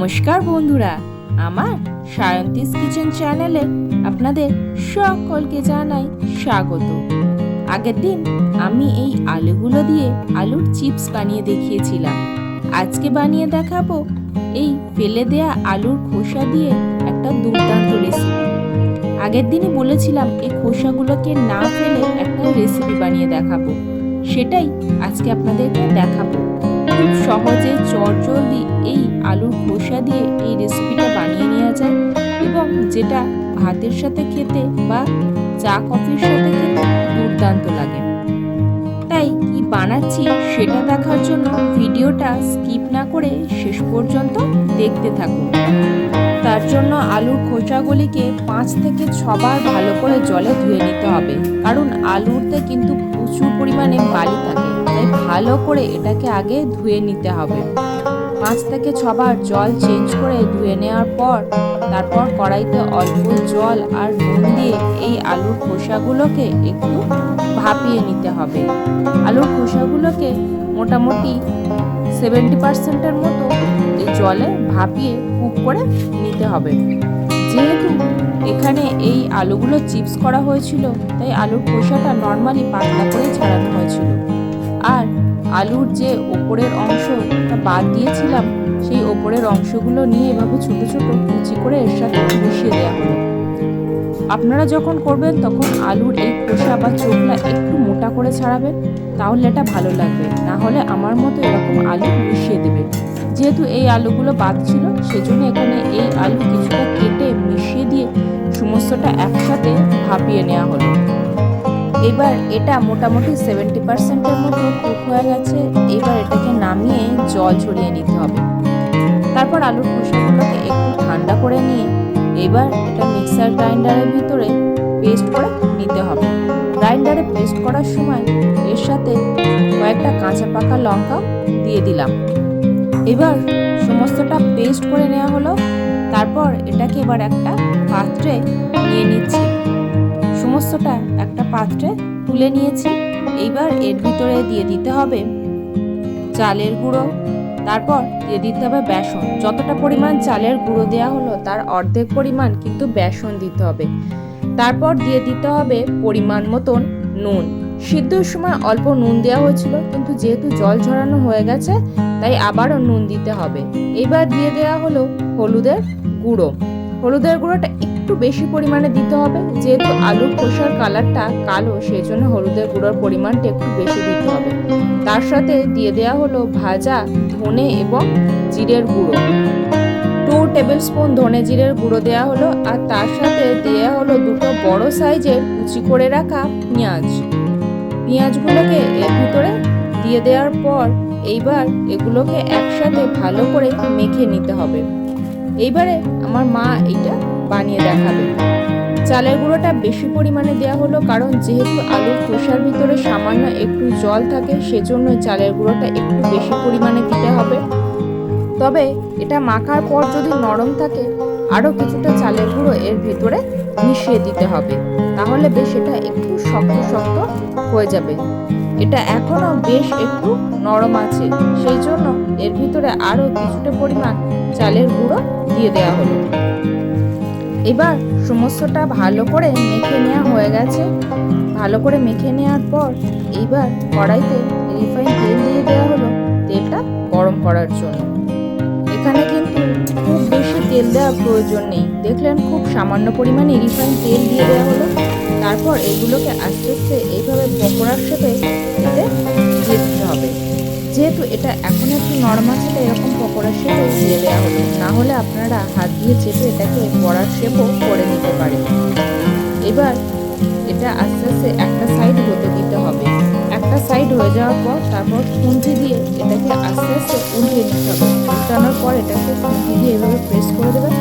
নমস্কার বন্ধুরা, আমার সায়ন্তিস কিচেন চ্যানেলে আপনাদের সকলকে জানাই স্বাগত। আগের দিন আমি এই আলুগুলো দিয়ে আলুর চিপস বানিয়ে দেখিয়েছিলাম। আজকে বানিয়ে দেখাবো এই ফেলে দেয়া আলুর খোসা দিয়ে একটা দুর্দান্ত রেসিপি আগের দিনই বলেছিলাম এই খোসাগুলোকে না ফেলে একটা রেসিপি বানিয়ে দেখাবো। সেটাই আজকে আপনাদেরকে দেখাবো। খুব সহজে চটজলদি এই আলুর খোসা দিয়ে এই রেসিপিটা বানিয়ে নেওয়া যায় এবং যেটা ভাতের সাথে খেতে বা চা কফির সাথে খেতে দুর্দান্ত লাগে। তাই কি বানাচ্ছি সেটা দেখার জন্য ভিডিওটা স্কিপ না করে শেষ পর্যন্ত দেখতে থাকুন। তার জন্য আলুর খোসাগুলিকে পাঁচ থেকে ছবার ভালো করে জলে ধুয়ে নিতে হবে, কারণ আলুরতে কিন্তু প্রচুর পরিমাণে বালি থাকে। তাই ভালো করে এটাকে আগে ধুয়ে নিতে হবে। পাঁচ থেকে ছবার জল চেঞ্জ করে ধুয়ে নেওয়ার পর, তারপর কড়াইতে অল্প জল আর নুন দিয়ে এই আলুর খোসাগুলোকে একটু ভাপিয়ে নিতে হবে। আলুর খোসাগুলোকে মোটামুটি সেভেন্টি পার্সেন্টের মতো এই জলে ভাপিয়ে কুক করে নিতে হবে। যেহেতু এখানে এই আলুগুলো চিপস করা হয়েছিল, তাই আলুর খোসাটা নর্মালি পাতলা করে ছাড়ানো হয়েছিল। আর আলুর যে ওপরের অংশটা বাদ দিয়েছিলাম, সেই ওপরের অংশগুলো নিয়ে এভাবে ছোট ছোট কুচি করে এর সাথে মিশিয়ে দেওয়া হলো। আপনারা যখন করবেন তখন আলুর এই খোসা বা চোখলা একটু মোটা করে ছাড়াবেন, তাহলে এটা ভালো লাগবে। না হলে আমার মতো এরকম আলু মিশিয়ে দেবেন যেহেতু এই আলুগুলো বাদ ছিল, সেজন্য এখানে এই আলু কিছুটা কেটে মিশিয়ে দিয়ে সমস্তটা একসাথে ভাপিয়ে নেওয়া হলো। এবার এটা মোটামুটি সেভেন্টি পার্সেন্টের মতো কুক হয়ে গেছে। এবার এটাকে নামিয়ে জল ছড়িয়ে নিতে হবে। তারপর আলুর খোসাগুলোকে একটু ঠান্ডা করে নিয়ে এবার এটা মিক্সার গ্রাইন্ডারের ভিতরে পেস্ট করে নিতে হবে। গ্রাইন্ডারে পেস্ট করার সময় এর সাথে কয়েকটা কাঁচা পাকা লঙ্কা দিয়ে দিলাম। এবার সমস্তটা পেস্ট করে নেওয়া হলো। তারপর এটাকে এবার একটা পাত্রে নিয়ে নিচ্ছি। সমস্তটা একটা পাত্রে তুলে নিয়েছি। এইবার এর ভিতরে দিয়ে দিতে হবে চালের গুঁড়ো। তারপর দিয়ে দিতে হবে বেসন। যতটা পরিমাণ চালের গুঁড়ো দেওয়া হলো, তার অর্ধেক পরিমাণ কিন্তু বেসন দিতে হবে। তারপর দিয়ে দিতে হবে পরিমাণ মতন নুন। সিদ্ধর সময় অল্প নুন দেওয়া হয়েছিল, কিন্তু যেহেতু জল ঝরানো হয়ে গেছে, তাই আবারও নুন দিতে হবে। এবার দিয়ে দেওয়া হলো হলুদের গুঁড়ো। হলুদের গুঁড়োটা একটু বেশি পরিমাণে দিতে হবে। যেহেতু আলুর খোসার কালারটা কালো সেই জন্য হলুদের গুঁড়োর পরিমাণটা একটু বেশি দিতে হবে। তার সাথে দিয়ে দেওয়া হলো ভাজা ধনে এবং জিরের গুঁড়ো। টু টেবিল স্পুন ধনে জিরের গুঁড়ো দেওয়া হলো আর তার সাথে দেওয়া হলো দুটো বড় সাইজের কুচি করে রাখা পেঁয়াজ। পেঁয়াজগুলোকে এর ভিতরে দিয়ে দেওয়ার পর এইবার এগুলোকে একসাথে ভালো করে মেখে নিতে হবে। এইবারে আমার মা এইটা বানিয়ে দেখাবে। চালের গুঁড়োটা বেশি পরিমাণে দেওয়া হলো কারণ যেহেতু আলুর খোসার ভিতরে সামান্য একটু জল থাকে, সেজন্য চালের গুঁড়োটা একটু বেশি পরিমাণে দিতে হবে। তবে এটা মাখার পর যদি নরম থাকে আরও কিছুটা চালের গুঁড়ো এর ভিতরে মিশিয়ে দিতে হবে। তাহলে বেশ এটা একটু শক্ত শক্ত হয়ে যাবে। এটা এখনও বেশ একটু নরম আছে। সেই জন্য এর ভিতরে আরও কিছুটা পরিমাণ চালের গুঁড়ো দিয়ে দেওয়া হলো। এবার সমস্তটা ভালো করে মেখে নেওয়া হয়ে গেছে। ভালো করে মেখে নেওয়ার পর এইবার কড়াইতে রিফাইন তেল দিয়ে দেওয়া হলো তেলটা গরম করার জন্য। এখানে কিন্তু খুব বেশি তেল দেওয়ার প্রয়োজন নেই। দেখলেন খুব সামান্য পরিমাণে রিফাইন তেল দিয়ে দেওয়া হলো। তারপর এগুলোকে আস্তে আস্তে এইভাবে পকোড়ার সাথে দিতে দিয়ে দিতে হবে। যেহেতু এটা এখন একটু নর্মাল তাই এরকম পকোড়ার শেপে দিয়ে দেওয়া হলো। না হলে আপনারা হাত দিয়ে চেপে এটাকে বড়ার শেপও করে নিতে পারেন। এবার এটা আস্তে আস্তে একটা সাইড হতে দিতে হবে। একটা সাইড হয়ে যাওয়ার পর তারপর খুন্তি দিয়ে এটাকে আস্তে আস্তে উল্টে নিতে হবে। উল্টানোর পর এটাকে খুন্তি দিয়ে এভাবে প্রেস করে দেবেন।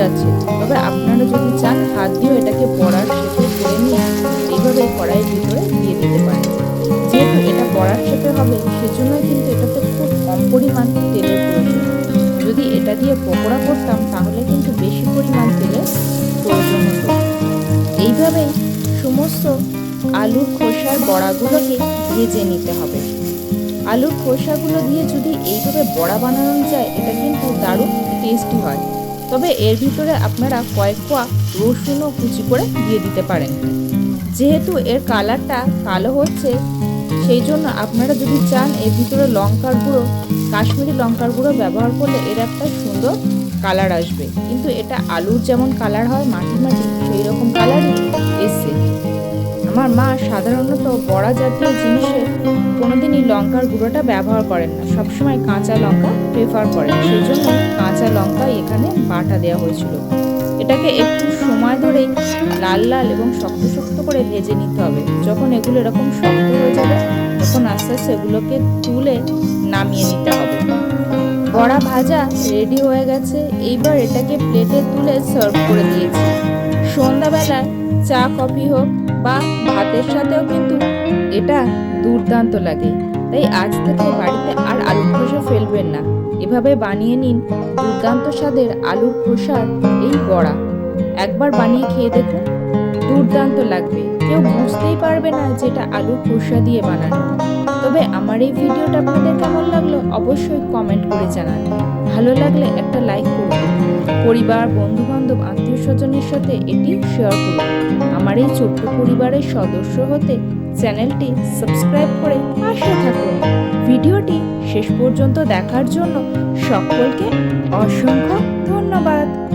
যাচ্ছে। তবে আপনারা যদি চান হাত দিয়েও এটাকে বড়ার শেপে করে নিয়ে এইভাবে কড়াইয়ের ভিতরে দিয়ে দিতে পারেন। যেহেতু এটা বড়ার শেপে হবে, সেজন্য কিন্তু এটাতে খুব কম পরিমাণ তেলের প্রয়োজন। যদি এটা দিয়ে পকোড়া করতাম, তাহলে কিন্তু বেশি পরিমাণ তেলের প্রয়োজন হতো। এইভাবেই সমস্ত আলুর খোসার বড়াগুলোকে ভেজে নিতে হবে। আলুর খোসাগুলো দিয়ে যদি এইভাবে বড়া বানানো যায়, এটা কিন্তু দারুণ টেস্টি হয়। তবে এর ভিতরে আপনারা কয়েক কোয়া রসুনও কুচি করে দিয়ে দিতে পারেন। যেহেতু এর কালারটা কালো হচ্ছে, সেই জন্য আপনারা যদি চান এর ভিতরে লঙ্কার গুঁড়ো, কাশ্মীরি লঙ্কার গুঁড়ো ব্যবহার করলে এর একটা সুন্দর কালার আসবে। কিন্তু এটা আলুর যেমন কালার হয়, মাটি মাটি সেই রকম কালারই এসছে আমার মা সাধারণত বড়া জাতীয় জিনিসে কোনোদিনই লঙ্কার গুঁড়োটা ব্যবহার করেন না। সবসময় কাঁচা লঙ্কা প্রেফার করেন। সেই জন্য কাঁচা লঙ্কা এখানে বাটা দেওয়া হয়েছিল। এটাকে একটু সময় ধরে লাল লাল এবং শক্ত শক্ত করে ভেজে নিতে হবে। যখন এগুলো এরকম শক্ত হয়ে যাবে, তখন আস্তে আস্তে এগুলোকে তুলে নামিয়ে নিতে হবে। বড়া ভাজা রেডি হয়ে গেছে। এইবার এটাকে প্লেটে তুলে সার্ভ করে দিয়েছি। সন্ধ্যাবেলায় চা কফি হোক বা ভাতের সাথেও কিন্তু এটা দুর্দান্ত লাগে। তাই আজ থেকে বাড়িতে আর আলু খোসা ফেলবেন না। এভাবে বানিয়ে নিন দুর্দান্ত স্বাদের আলুর খোসার এই বড়া। একবার বানিয়ে খেয়ে দেখুন। দুর্দান্ত লাগবে। কেউ বুঝতেই পারবে না যেটা আলুর খোসা দিয়ে বানানো। তবে আমার এই ভিডিওটা আপনাদের কেমন লাগল অবশ্যই কমেন্ট করে জানান। ভালো লাগলে একটা লাইক করুন। পরিবার বন্ধু বান্ধব আত্মীয় স্বজনের সাথে এটি শেয়ার করুন। আমার এই ছোট্ট পরিবারের সদস্য হতে চ্যানেলটি সাবস্ক্রাইব করে পাশে থাকুন। ভিডিওটি শেষ পর্যন্ত দেখার জন্য সকলকে অসংখ্য ধন্যবাদ।